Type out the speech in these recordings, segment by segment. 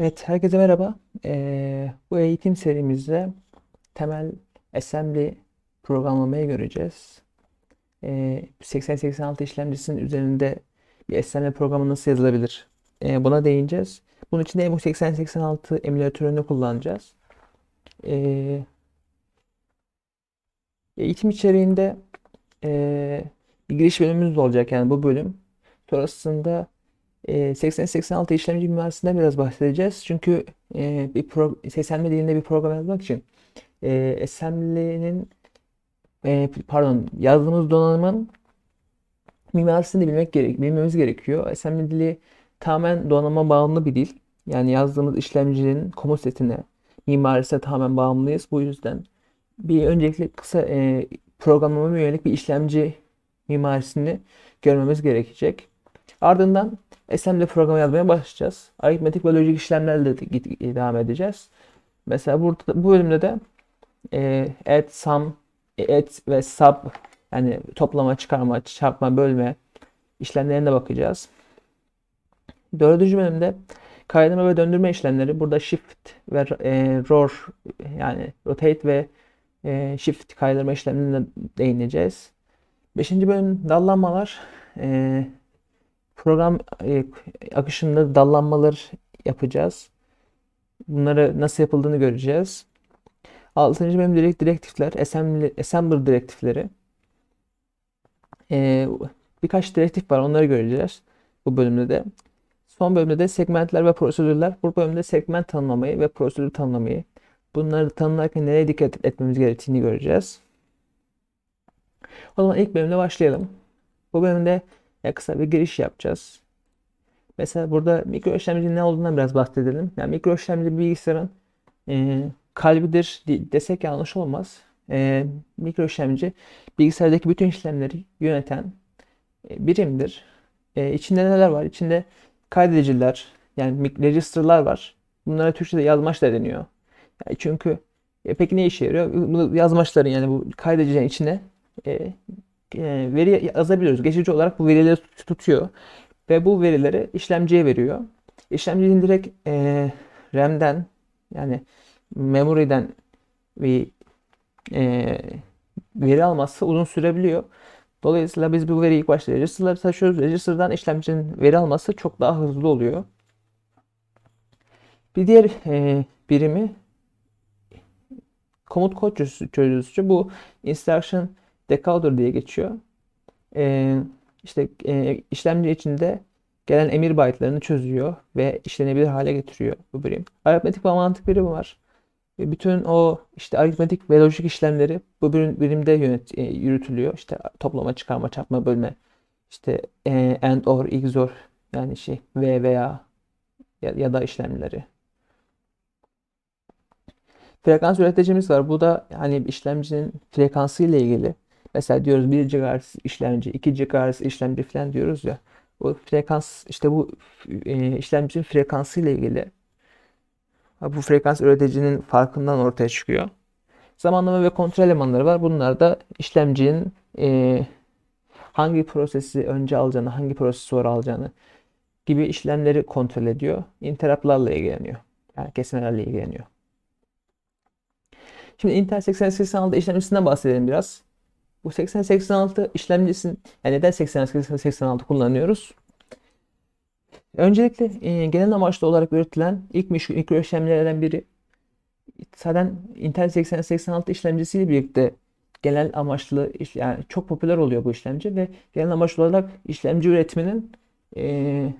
Evet, herkese merhaba. Ee, bu eğitim serimizde temel assembly programlamayı göreceğiz. Ee, 8086 işlemcisinin üzerinde bir assembly programı nasıl yazılabilir? Ee, buna değineceğiz. Bunun için de bu 8086 emülatörünü kullanacağız. Ee, eğitim içeriğinde ee, bir giriş bölümümüz olacak yani bu bölüm. Sonrasında e, 80-86 işlemci mimarisinden biraz bahsedeceğiz. Çünkü e, bir pro, 80 dilinde bir program yazmak için e, assembly'nin e, pardon yazdığımız donanımın mimarisini bilmek gerek, bilmemiz gerekiyor. Assembly dili tamamen donanıma bağımlı bir dil. Yani yazdığımız işlemcinin komut setine, mimarisine tamamen bağımlıyız. Bu yüzden bir öncelikle kısa e, programlama yönelik bir işlemci mimarisini görmemiz gerekecek. Ardından assembly programı yazmaya başlayacağız. Aritmetik ve lojik işlemlerle de git- devam edeceğiz. Mesela burada bu bölümde de e, add, sum, e, add ve sub yani toplama, çıkarma, çarpma, bölme işlemlerine bakacağız. Dördüncü bölümde kaydırma ve döndürme işlemleri. Burada shift ve e, ror yani rotate ve e, shift kaydırma işlemlerine değineceğiz. Beşinci bölüm dallanmalar. E, program e, akışında dallanmalar yapacağız. Bunları nasıl yapıldığını göreceğiz. Altıncı bölüm direkt direktifler, assembly, assembler direktifleri. E, birkaç direktif var, onları göreceğiz bu bölümde de. Son bölümde de segmentler ve prosedürler. Bu bölümde segment tanımlamayı ve prosedür tanımlamayı, bunları tanımlarken nereye dikkat etmemiz gerektiğini göreceğiz. O zaman ilk bölümle başlayalım. Bu bölümde ya kısa bir giriş yapacağız. Mesela burada mikro işlemcinin ne olduğundan biraz bahsedelim. Yani mikro işlemci bilgisayarın e, kalbidir desek yanlış olmaz. E, mikro işlemci bilgisayardaki bütün işlemleri yöneten e, birimdir. E, içinde neler var? İçinde kaydediciler yani register'lar var. Bunlara Türkçe'de yazmaçlar deniyor. Yani çünkü e, peki ne işe yarıyor? Bu yazmaçların yani bu kaydedicilerin içine e, veri yazabiliyoruz. Geçici olarak bu verileri tutuyor ve bu verileri işlemciye veriyor. İşlemcinin direkt e, RAM'den yani memory'den bir e, veri alması uzun sürebiliyor. Dolayısıyla biz bu veriyi ilk başta register'lara taşıyoruz. Register'dan işlemcinin veri alması çok daha hızlı oluyor. Bir diğer e, birimi komut kod çözücüsü. Bu instruction decoder diye geçiyor. E, işte e, işlemci içinde gelen emir byte'larını çözüyor ve işlenebilir hale getiriyor bu birim. Aritmetik mantık birimi var. Ve bütün o işte aritmetik ve lojik işlemleri bu birimde yönet, e, yürütülüyor. İşte toplama, çıkarma, çarpma, bölme, işte e, and or, XOR yani şey ve veya ya, ya da işlemleri. Frekans üreticimiz var. Bu da hani işlemcinin frekansı ile ilgili. Mesela diyoruz 1 GHz işlemci, 2 GHz işlemci falan diyoruz ya. Bu frekans işte bu e, işlemcinin frekansı ile ilgili. Bu frekans üreticinin farkından ortaya çıkıyor. Zamanlama ve kontrol elemanları var. Bunlar da işlemcinin e, hangi prosesi önce alacağını, hangi prosesi sonra alacağını gibi işlemleri kontrol ediyor. Interruptlarla ilgileniyor. Yani kesmelerle ilgileniyor. Şimdi Intel 8086 işlemcisinden bahsedelim biraz. Bu 8086 işlemcisinin yani neden 8086 kullanıyoruz? Öncelikle e, genel amaçlı olarak üretilen ilk mikro işlemcilerden biri zaten Intel 8086 işlemcisiyle birlikte genel amaçlı yani çok popüler oluyor bu işlemci ve genel amaçlı olarak işlemci üretiminin e,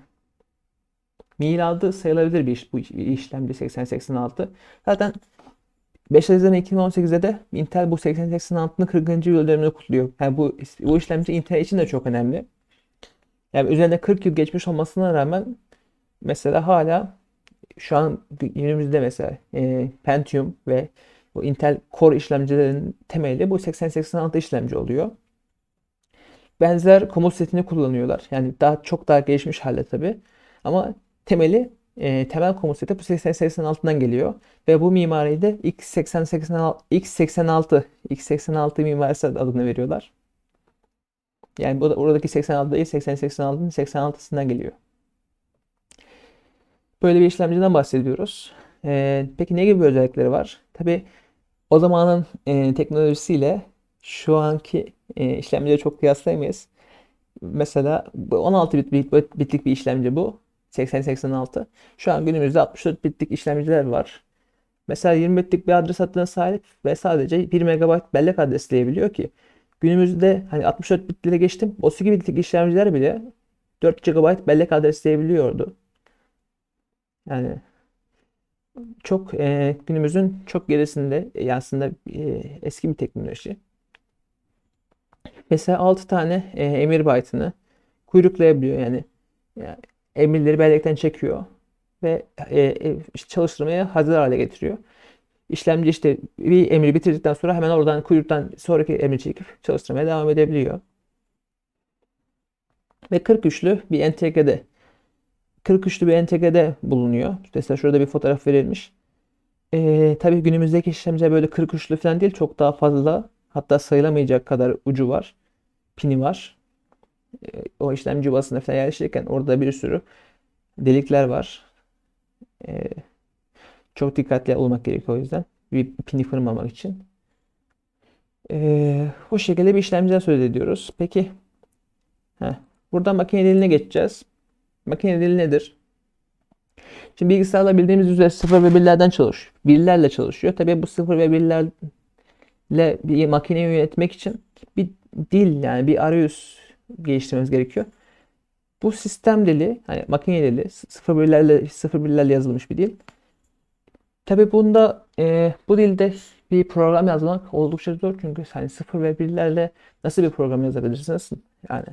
miladı sayılabilir bir, iş, bu işlemci 8086. Zaten 5 Haziran 2018'de de Intel bu 8086'nın 40. yıl dönümünü kutluyor. Yani bu, bu işlemci Intel için de çok önemli. Yani üzerinde 40 yıl geçmiş olmasına rağmen mesela hala şu an günümüzde mesela e, Pentium ve bu Intel Core işlemcilerin temeli bu 8086 işlemci oluyor. Benzer komut setini kullanıyorlar. Yani daha çok daha gelişmiş halde tabi. Ama temeli e, temel komut seti bu 8086'dan geliyor. Ve bu mimariyi de X8086 X86 X86 mimarisi adını veriyorlar. Yani bu da oradaki 86 değil 8086'nın 86'sından geliyor. Böyle bir işlemciden bahsediyoruz. Ee, peki ne gibi özellikleri var? Tabii o zamanın e, teknolojisiyle şu anki e, işlemcileri çok kıyaslayamayız. Mesela 16 bit, bit, bitlik bir işlemci bu. 8086. Şu an günümüzde 64 bitlik işlemciler var. Mesela 20 bitlik bir adres hattına sahip ve sadece 1 MB bellek adresleyebiliyor ki günümüzde hani 64 bitlere geçtim. O 8 bitlik işlemciler bile 4 GB bellek adresleyebiliyordu. Yani çok e, günümüzün çok gerisinde e, aslında e, eski bir teknoloji. Mesela 6 tane e, emir byte'ını kuyruklayabiliyor yani, yani emirleri bellekten çekiyor ve e, e, işte çalıştırmaya hazır hale getiriyor. İşlemci işte bir emri bitirdikten sonra hemen oradan kuyruktan sonraki emri çekip çalıştırmaya devam edebiliyor. Ve 43'lü bir entegrede 43'lü bir entegrede bulunuyor. Mesela şurada bir fotoğraf verilmiş. Ee, tabii günümüzdeki işlemciler böyle 43'lü falan değil. Çok daha fazla hatta sayılamayacak kadar ucu var. Pini var. O işlemci yuvasına falan yerleştirirken orada bir sürü delikler var. Ee, çok dikkatli olmak gerekiyor o yüzden. Bir pini kırmamak için. Ee, bu şekilde bir işlemciden söz ediyoruz. Peki heh, buradan makine diline geçeceğiz. Makine dili nedir? Şimdi bilgisayarla bildiğimiz üzere sıfır ve birlerden çalışıyor. Birlerle çalışıyor. Tabii bu sıfır ve birlerle bir makineyi yönetmek için bir dil yani bir arayüz geliştirmemiz gerekiyor. Bu sistem dili, hani makine dili, sıfır birlerle sıfır birlerle yazılmış bir dil. Tabii bunda e, bu dilde bir program yazmak oldukça zor çünkü hani sıfır ve birlerle nasıl bir program yazabilirsiniz? Yani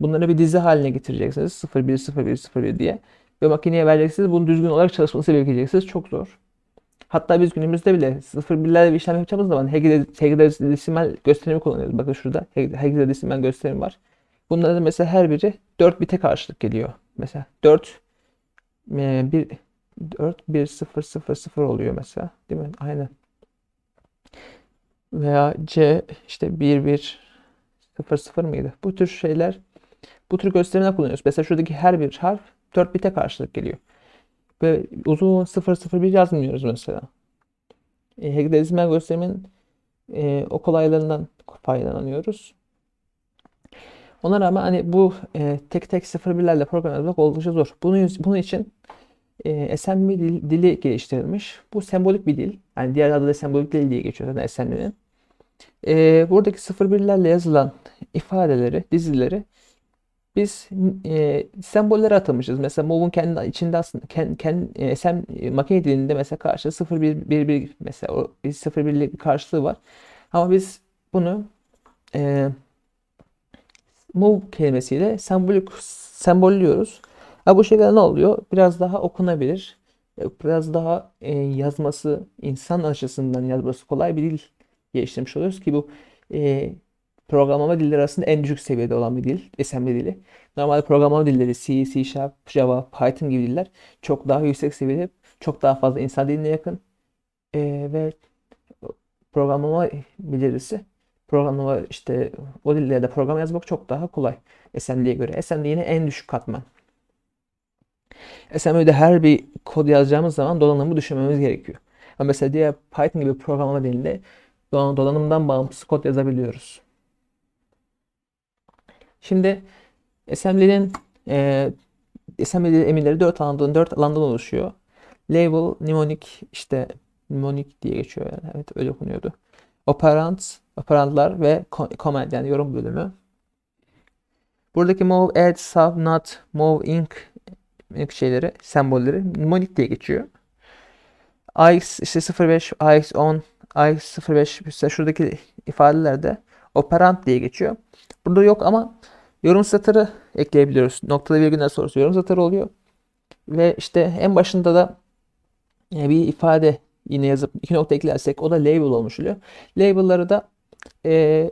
Bunları bir dizi haline getireceksiniz. 0, 1, 0, 1, 0, 1 diye. Ve makineye vereceksiniz. Bunun düzgün olarak çalışması bekleyeceksiniz. Çok zor. Hatta biz günümüzde bile 0 birlerle bir işlem yapacağımız zaman hexadesimal gösterimi kullanıyoruz. Bakın şurada hexadesimal gösterim var. Bunların mesela her biri 4 bite karşılık geliyor. Mesela 4 1 4 1 0 0 0 oluyor mesela. Değil mi? Aynen. Veya C işte 1 1 0 0 mıydı? Bu tür şeyler bu tür gösterimler kullanıyoruz. Mesela şuradaki her bir harf 4 bite karşılık geliyor. Ve uzun 001 yazmıyoruz mesela. E, hexadesimal gösterimin e, o kolaylarından faydalanıyoruz. Ona rağmen hani bu e, tek tek 01'lerle program yazmak oldukça zor. Bunun, bunun için e, assembly dil, dili geliştirilmiş. Bu sembolik bir dil. Yani diğer adı da sembolik dil diye geçiyor zaten assembly'nin. E, buradaki 01'lerle yazılan ifadeleri, dizileri biz e, sembolleri atamışız. Mesela move'un kendi içinde aslında kendi, kendi e, sem, makine dilinde mesela karşılığı 0 1 1 1 mesela o 0 1'lik bir karşılığı var. Ama biz bunu e, move kelimesiyle sembolik sembolliyoruz. Ha, bu şekilde ne oluyor? Biraz daha okunabilir. E, biraz daha e, yazması insan açısından yazması kolay bir dil geliştirmiş oluyoruz ki bu e, programlama dilleri arasında en düşük seviyede olan bir dil, assembly dili. Normalde programlama dilleri C, C Sharp, Java, Python gibi diller çok daha yüksek seviyede, çok daha fazla insan diline yakın ee, ve programlama becerisi programlama işte o dillerde program yazmak çok daha kolay assembly'ye göre. Assembly yine en düşük katman. Assembly'de her bir kod yazacağımız zaman donanımı düşünmemiz gerekiyor. Ama mesela diğer Python gibi programlama dilinde donanımdan bağımsız kod yazabiliyoruz. Şimdi assembly'nin e, assembly emirleri 4 alandan 4 alandan oluşuyor. Label, mnemonic işte mnemonic diye geçiyor yani. Evet öyle okunuyordu. Operant, operantlar ve command yani yorum bölümü. Buradaki move, add, sub, not, move, ink, şeyleri, sembolleri mnemonic diye geçiyor. AX işte 05, AX 10, AX 05 işte şuradaki ifadelerde operant diye geçiyor. Burada yok ama yorum satırı ekleyebiliyoruz. Noktalı virgülden sonrası yorum satırı oluyor. Ve işte en başında da e, bir ifade yine yazıp iki nokta eklersek o da label olmuş oluyor. Label'ları da e,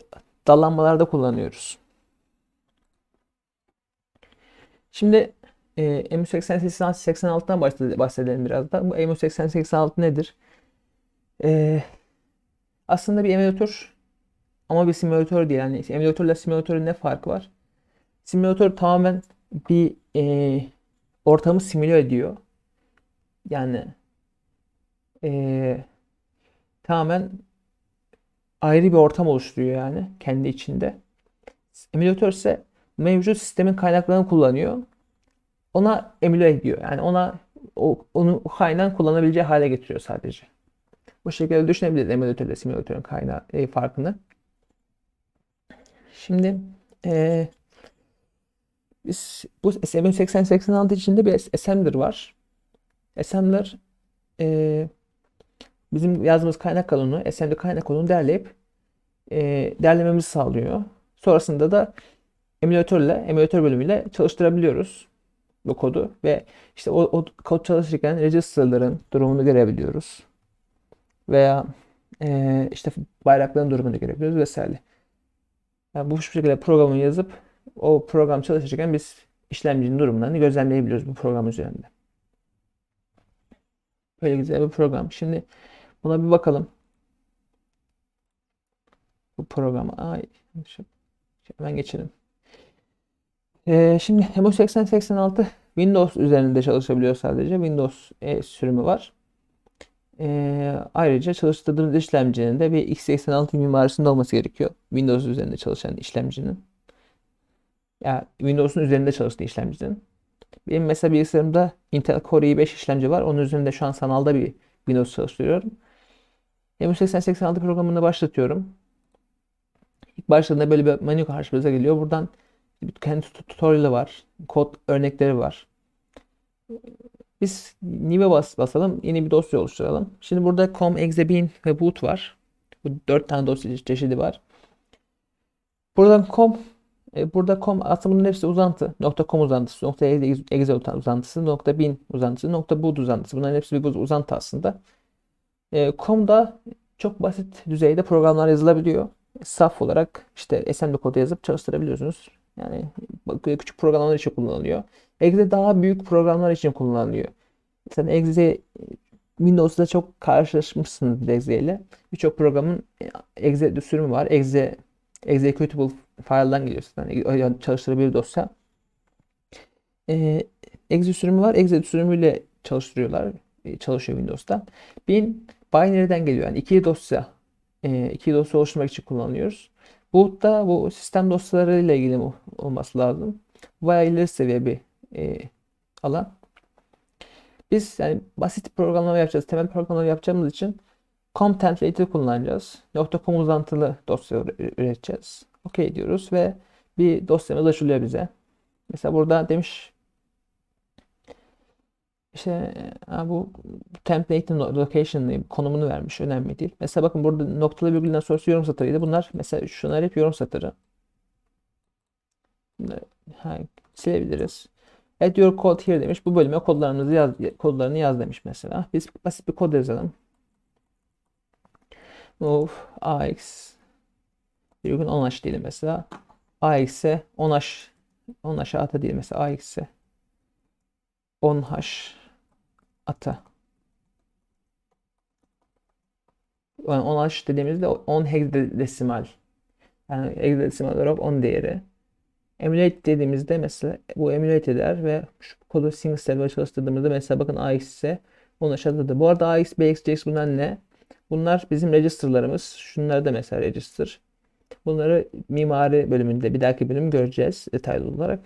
dallanmalarda kullanıyoruz. Şimdi e, MU8086'dan bahsedelim biraz da. Bu MU8086 nedir? E, aslında bir emülatör ama bir simülatör değil. Yani emülatörle simülatörün ne farkı var? Simülatör tamamen bir e, ortamı simüle ediyor. Yani eee, tamamen ayrı bir ortam oluşturuyor yani kendi içinde. Emülatör ise mevcut sistemin kaynaklarını kullanıyor. Ona emüle ediyor. Yani ona o, onu o kaynağın kullanabileceği hale getiriyor sadece. Bu şekilde düşünebiliriz emülatörle simülatörün kaynağı e, farkını. Şimdi e, biz bu SM8086 içinde bir assembler var. Assembler e, bizim yazdığımız kaynak kanunu, assembly kaynak kanunu derleyip e, derlememizi sağlıyor. Sonrasında da emülatörle, emülatör bölümüyle çalıştırabiliyoruz bu kodu ve işte o, o kod çalışırken register'ların durumunu görebiliyoruz. Veya e, işte bayrakların durumunu görebiliyoruz vesaire. Yani bu şekilde programı yazıp o program çalışırken biz işlemcinin durumlarını gözlemleyebiliyoruz bu program üzerinde. Böyle güzel bir program. Şimdi buna bir bakalım. Bu programa. Ay, hemen geçelim. Ee, şimdi Hemo 8086 Windows üzerinde çalışabiliyor sadece. Windows e, sürümü var. Ee, ayrıca çalıştırdığımız işlemcinin de bir x86 mimarisinde olması gerekiyor. Windows üzerinde çalışan işlemcinin. Ya yani Windows'un üzerinde çalıştığı işlemcinin. Benim mesela bilgisayarımda Intel Core i5 işlemci var. Onun üzerinde şu an sanalda bir Windows çalıştırıyorum. Hemo 8086 programını başlatıyorum. İlk başladığında böyle bir menü karşımıza geliyor. Buradan kendi tutorial'ı var. Kod örnekleri var. Biz new'e bas basalım. Yeni bir dosya oluşturalım. Şimdi burada com, exe, bin ve boot var. Bu dört tane dosya çeşidi var. Buradan com e, burada com aslında bunun hepsi uzantı. .com uzantısı, .exe uzantısı, .bin uzantısı, .boot uzantısı. Bunların hepsi bir uzantı aslında. E, com'da çok basit düzeyde programlar yazılabiliyor. Saf olarak işte assembly kodu yazıp çalıştırabiliyorsunuz. Yani küçük programlar için kullanılıyor. Exe daha büyük programlar için kullanılıyor. Sen Exe Windows'da çok karşılaşmışsınız Exe ile. Birçok programın Exe sürümü var. Exe executable file'dan geliyor zaten. Çalıştırabilir dosya. Ee, Exe sürümü var. Exe sürümüyle çalıştırıyorlar. Çalışıyor Windows'ta. Bin binary'den geliyor. Yani iki dosya iki dosya oluşturmak için kullanıyoruz. Bu da bu sistem dosyaları ile ilgili olması lazım. Bayağı ileri seviye bir e, alan. Biz yani basit programlama yapacağız. Temel programlama yapacağımız için com template'i kullanacağız. .com uzantılı dosya üreteceğiz. OK diyoruz ve bir dosyamız açılıyor bize. Mesela burada demiş işte bu template'in location'ı, konumunu vermiş. Önemli değil. Mesela bakın burada noktalı virgülden sonrası yorum satırıydı. Bunlar mesela şunlar hep yorum satırı. Ha, silebiliriz. Add your code here demiş. Bu bölüme kodlarımızı yaz, kodlarını yaz demiş mesela. Biz basit bir kod yazalım. Move ax virgül 10 h diyelim mesela. ax'e 10 h 10 h ata diyelim mesela ax'e 10 h ata. Yani 10 h dediğimizde 10 hexadesimal. Yani hexadesimal olarak 10 değeri. Emulate dediğimizde mesela bu emulate eder ve şu kodu single server çalıştırdığımızda mesela bakın AX ise onu aşağıda Bu arada AX, BX, JX bunlar ne? Bunlar bizim register'larımız. Şunlar da mesela register. Bunları mimari bölümünde bir dahaki bölüm göreceğiz detaylı olarak.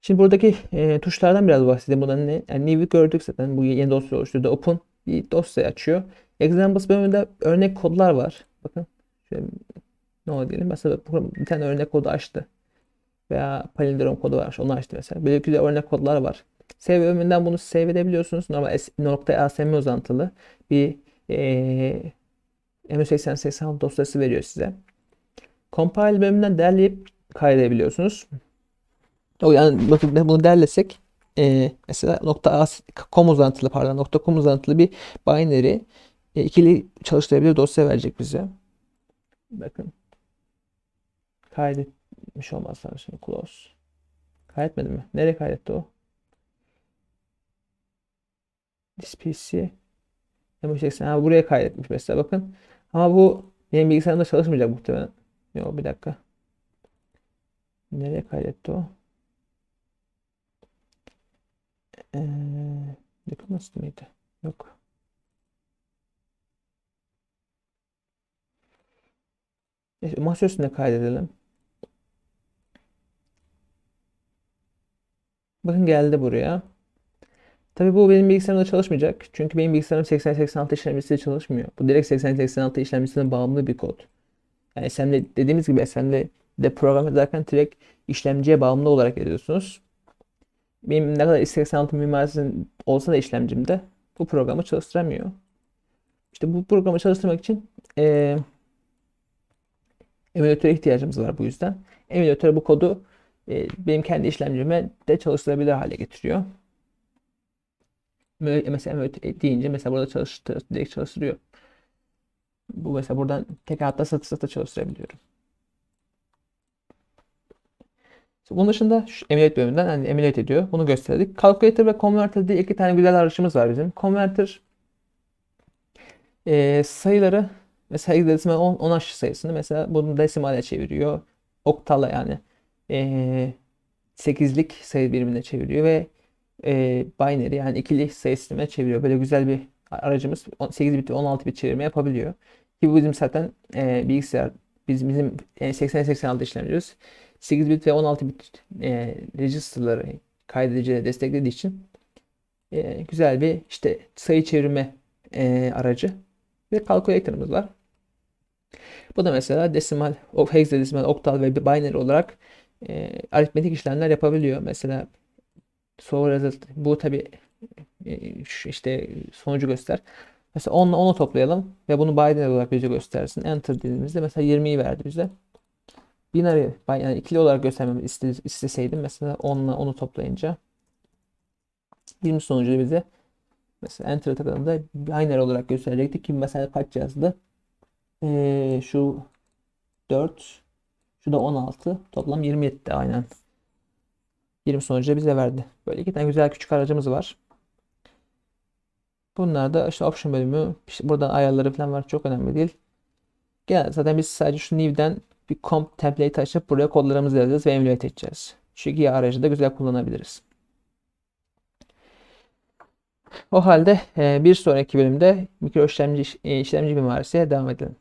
Şimdi buradaki e, tuşlardan biraz bahsedeyim. Bunların ne? Yani new'i gördük zaten. Bu yeni dosya oluşturdu. Open bir dosya açıyor. Examples bölümünde örnek kodlar var. Bakın. Şöyle ne oldu diyelim. Mesela bir tane örnek kodu açtı. Veya palindrom kodu var. Onu açtı mesela. Böyle güzel örnek kodlar var. Save bölümünden bunu save edebiliyorsunuz. Normal nokta ASM uzantılı bir e, M8086 dosyası veriyor size. Compile bölümünden derleyip kaydedebiliyorsunuz. O yani bakın bunu derlesek e, mesela nokta .com uzantılı pardon nokta .com uzantılı bir binary e, ikili çalıştırabilir dosya verecek bize. Bakın kaydetmiş olmaz lazım şimdi close. Kaydetmedi mi? Nereye kaydetti o? This PC M80 ha, buraya kaydetmiş mesela bakın. Ama bu benim bilgisayarımda çalışmayacak muhtemelen. Yok bir dakika. Nereye kaydetti o? Ee, Diplomas mıydı? Yok. İşte masa üstünde kaydedelim. Bakın geldi buraya. Tabii bu benim bilgisayarımda çalışmayacak. Çünkü benim bilgisayarım 8086 işlemcisiyle çalışmıyor. Bu direkt 8086 işlemcisine bağımlı bir kod. Yani SMD dediğimiz gibi SMD'de program ederken direkt işlemciye bağımlı olarak ediyorsunuz. Benim ne kadar x86 mimarisinin olsa da işlemcimde bu programı çalıştıramıyor. İşte bu programı çalıştırmak için eee emülatöre ihtiyacımız var bu yüzden. Emülatör bu kodu e, benim kendi işlemcime de çalıştırabilir hale getiriyor. Mesela emülatör deyince mesela burada çalıştır, direkt çalıştırıyor. Bu mesela buradan tek hatta satır satır çalıştırabiliyorum. Bunun dışında şu emulate bölümünden hani emulate ediyor. Bunu gösterdik. Calculator ve Converter diye iki tane güzel araçımız var bizim. Converter e, sayıları mesela hexadesimal 10, 10 aşı sayısını mesela bunu desimale çeviriyor. Oktala yani e, 8'lik sayı birimine çeviriyor ve e, binary yani ikili sayı sistemine çeviriyor. Böyle güzel bir aracımız 8 bit ve 16 bit çevirme yapabiliyor. Ki bu bizim zaten e, bilgisayar biz bizim e, 80-86 işlemciyoruz. 8 bit ve 16 bit e, register'ları kaydedicileri desteklediği için e, güzel bir işte sayı çevirme e, aracı ve calculator'ımız var. Bu da mesela desimal, hexadesimal, oktal ve binary olarak e, aritmetik işlemler yapabiliyor. Mesela soru result bu tabi şu işte sonucu göster. Mesela 10 ile 10'u toplayalım ve bunu binary olarak bize göstersin. Enter dediğimizde mesela 20'yi verdi bize. Binary yani ikili olarak göstermemi iste- isteseydim mesela 10 ile 10'u toplayınca 20 sonucu bize mesela Enter'a tıkladığımda binary olarak gösterecekti ki mesela kaç yazdı? Ee, şu 4 şu da 16 toplam 20 etti aynen. 20 sonucu bize verdi. Böyle iki tane güzel küçük aracımız var. Bunlar da işte option bölümü. İşte buradan ayarları falan var. Çok önemli değil. Genelde zaten biz sadece şu new'den bir comp template açıp buraya kodlarımızı yazacağız ve emulate edeceğiz. Şu iki aracı da güzel kullanabiliriz. O halde e, bir sonraki bölümde mikro işlemci, işlemci mimarisiye devam edelim.